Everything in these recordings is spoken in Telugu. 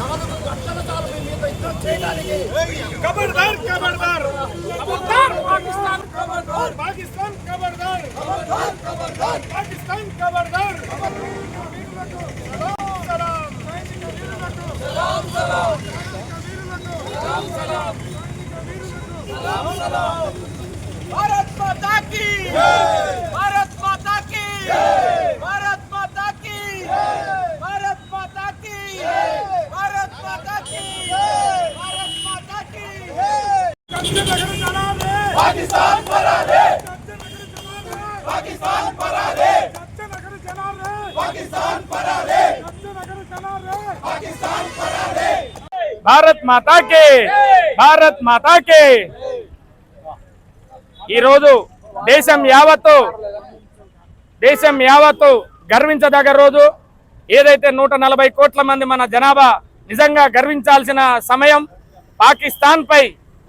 నాలుగు గంటల కాలం మీద యుద్ధం చేయడానికి కబడ్దార్ కబడ్దార్. कंचनगर जनाबे పాకిస్తాన్ పరాదే कंचनगर जनाबे పాకిస్తాన్ పరాదే భారత్ మాతా కే భారత్ మాతా కే ఈరోజు దేశం యావత్తు దేశం యావత్తు గర్వించదగ్గ రోజు ఏదైతే నూట నలభై కోట్ల మంది మన జనాభా నిజంగా గర్వించాల్సిన సమయం పాకిస్తాన్ పై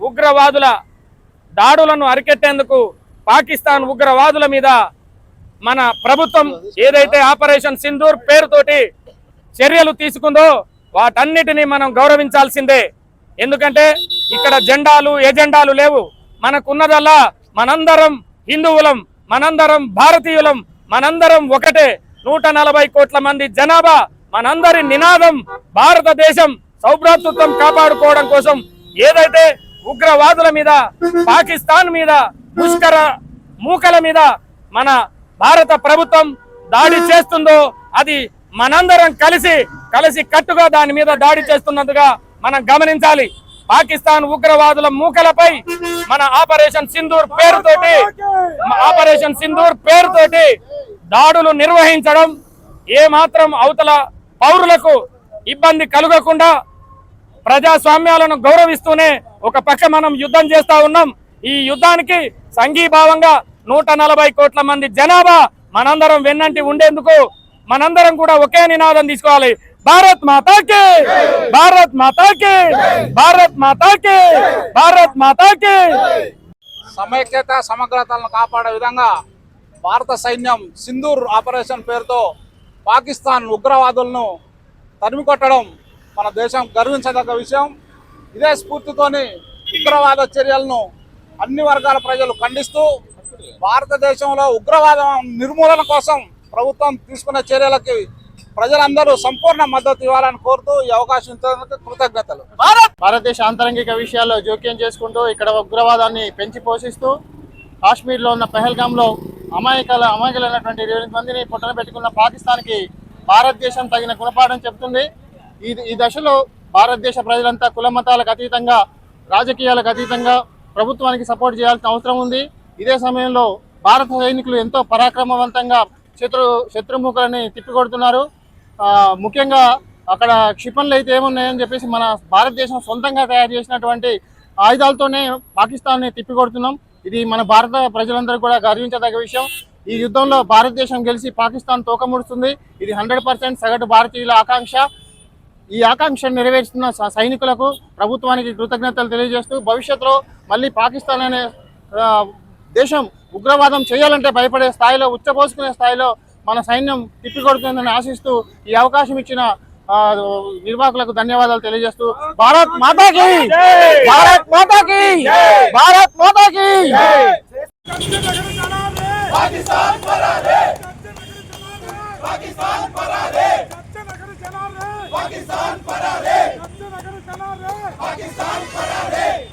ఉగ్రవాదుల దాడులను అరికెట్టేందుకు పాకిస్తాన్ ఉగ్రవాదుల మీద మన ప్రభుత్వం ఏదైతే ఆపరేషన్ సింధూర్ పేరుతోటి చర్యలు తీసుకుందో వాటన్నిటిని మనం గౌరవించాల్సిందే. ఎందుకంటే ఇక్కడ జెండాలు ఎజెండాలు లేవు. మనకున్నదల్లా మనందరం హిందువులం మనందరం భారతీయులం మనందరం ఒకటే. నూట నలభై కోట్ల మంది జనాభా మనందరి నినాదం భారతదేశం సౌభ్రాతృత్వం కాపాడుకోవడం కోసం ఏదైతే ఉగ్రవాదుల మీద పాకిస్తాన్ మీద ముష్కర మూకల మీద మన భారత ప్రభుత్వం దాడి చేస్తుందో అది మనందరం కలిసి కలిసి కట్టుగా దాని మీద దాడి చేస్తున్నందుగా మనం గమనించాలి. పాకిస్తాన్ ఉగ్రవాదుల మూకలపై మన ఆపరేషన్ సింధూర్ పేరుతోటి ఆపరేషన్ సింధూర్ పేరుతోటి దాడులు నిర్వహించడం ఏ మాత్రం అవతల పౌరులకు ఇబ్బంది కలగకుండా ప్రజాస్వామ్యాలను గౌరవిస్తూనే ఒక పక్క మనం యుద్ధం చేస్తా ఉన్నాం. ఈ యుద్ధానికి సంఘీభావంగా నూట నలభై కోట్ల మంది జనాభా మనందరం వెన్నంటి ఉండేందుకు మనందరం కూడా ఒకే నినాదం తీసుకోవాలి. భారత్ మాతాకి! భారత్ మాతాకి! భారత్ మాతాకి! భారత్ మాతాకి! సమైక్యత సమగ్రతలను కాపాడే విధంగా భారత సైన్యం సింధూర్ ఆపరేషన్ పేరుతో పాకిస్తాన్ ఉగ్రవాదులను తరిమి కొట్టడం మన దేశం గర్వించదగ్గ విషయం. ఇదే స్ఫూర్తితోని ఉగ్రవాద చర్యలను అన్ని వర్గాల ప్రజలు ఖండిస్తూ భారతదేశంలో ఉగ్రవాదం నిర్మూలన కోసం ప్రభుత్వం తీసుకున్న చర్యలకి ప్రజలందరూ సంపూర్ణ మద్దతు ఇవ్వాలని కోరుతూ ఈ అవకాశం ఇచ్చినందుకు కృతజ్ఞతలు. భారతదేశ ఆంతరంగిక విషయాల్లో జోక్యం చేసుకుంటూ ఇక్కడ ఉగ్రవాదాన్ని పెంచి పోషిస్తూ కాశ్మీర్లో ఉన్న పెహల్గాంలో అమాయకాల అమాయకులైనటువంటి ఇరవై మందిని పుట్టన పెట్టుకున్న పాకిస్తాన్కి భారతదేశం తగిన గుణపాఠం చెబుతుంది. ఈ ఈ దశలో భారతదేశ ప్రజలంతా కుల మతాలకు అతీతంగా రాజకీయాలకు అతీతంగా ప్రభుత్వానికి సపోర్ట్ చేయాల్సిన అవసరం ఉంది. ఇదే సమయంలో భారత సైనికులు ఎంతో పరాక్రమవంతంగా శత్రు శత్రుముఖులని తిప్పికొడుతున్నారు. ముఖ్యంగా అక్కడ క్షిపణులు అయితే ఏమున్నాయని చెప్పేసి మన భారతదేశం సొంతంగా తయారు చేసినటువంటి ఆయుధాలతోనే పాకిస్తాన్ని తిప్పికొడుతున్నాం. ఇది మన భారత ప్రజలందరూ కూడా గర్వించదగ్గ విషయం. ఈ యుద్ధంలో భారతదేశం గెలిచి పాకిస్తాన్ తోకముడుతుంది ఇది హండ్రెడ్ పర్సెంట్ సగటు భారతీయుల ఆకాంక్ష. ఈ ఆకాంక్షను నెరవేరుస్తున్న సైనికులకు ప్రభుత్వానికి కృతజ్ఞతలు తెలియజేస్తూ భవిష్యత్తులో మళ్ళీ పాకిస్తాన్ అనే దేశం ఉగ్రవాదం చేయాలంటే భయపడే స్థాయిలో ఉచ్చపోసుకునే స్థాయిలో మన సైన్యం తిప్పికొడుతుందని ఆశిస్తూ ఈ అవకాశం ఇచ్చిన నిర్వాహకులకు ధన్యవాదాలు తెలియజేస్తూ భారత్ మాతాకి! భారత్ మాతాకి! భారత్ మాతాకి! పాకిస్తాన్ పరాదే పాకిస్తాన్ పరాదే पाकिस्तान फरार है पाकिस्तान फरार है